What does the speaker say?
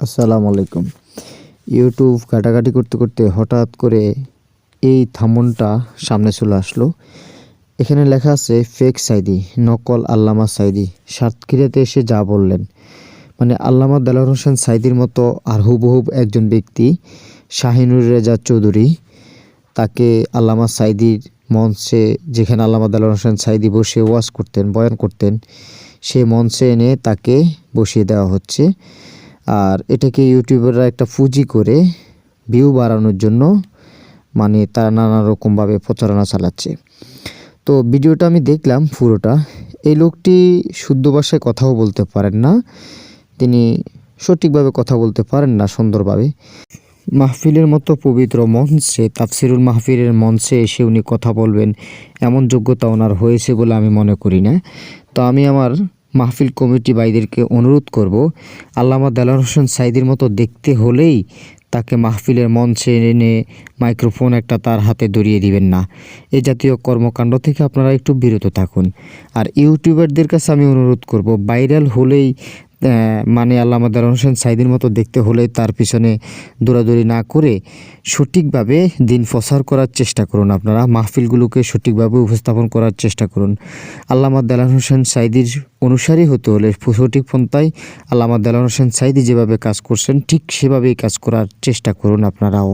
আসসালামু আলাইকুম। ইউটিউব ঘাটাঘাটি করতে করতে হঠাৎ করে এই থামনটা সামনে চলে আসলো। এখানে লেখা আছে, ফেক সাইদি, নকল আল্লামা সাইদি। সাতক্ষীরাতে এসে যা বললেন। মানে আল্লামা দেলার হোসেন সাইদির মতো আর হুবহুব একজন ব্যক্তি, শাহিনুর রেজা চৌধুরী, তাকে আল্লামা সাইদির মঞ্চে, যেখানে আল্লামা দেলার হোসেন সাইদি বসে ওয়াজ করতেন, বয়ান করতেন সেই মঞ্চে এনে তাকে বসিয়ে দেওয়া হচ্ছে। আর এটাকে ইউটিউবাররা একটা পুঁজি করে ভিউ বাড়ানোর জন্য মানে তারা নানা রকমভাবে প্রচারণা চালাচ্ছে। তো ভিডিওটা আমি দেখলাম পুরোটা। এই লোকটি শুদ্ধ ভাষায় কথাও বলতে পারেন না। তিনি সঠিকভাবে কথা বলতে পারেন না সুন্দরভাবে। মাহফিলের মতো পবিত্র মঞ্চে, তাফসিরুল মাহফিলের মঞ্চে এসে উনি কথা বলবেন। এমন যোগ্যতা ওনার হয়েছে বলে আমি মনে করি না। তো আমি আমার মাহফিল কমিটি ভাইদেরকে অনুরোধ করব, আল্লামা দেলার হোসেন সাইদির মতো দেখতে হলেই তাকে মাহফিলের মঞ্চে এনে মাইক্রোফোন একটা তার হাতে ধরিয়ে দিবেন না। এ জাতীয় কর্মকাণ্ড থেকে আপনারা একটু বিরত থাকুন। আর ইউটিউবারদের কাছে আমি অনুরোধ করব, ভাইরাল হলেই মানে আল্লামা দেলার হোসেন সাইদির মতো দেখতে হলে তার পিছনে দৌড়াদৌড়ি না করে সঠিকভাবে দিন প্রচার করার চেষ্টা করুন আপনারা, মাহফিলগুলোকে সঠিকভাবে উপস্থাপন করার চেষ্টা করুন। আল্লামা দেলান হোসেন সাইদির অনুসারী হতে হলে সঠিক পন্থায় আল্লামা দেলান হোসেন সাইদি যেভাবে কাজ করছেন, ঠিক সেভাবেই কাজ করার চেষ্টা করুন আপনারাও।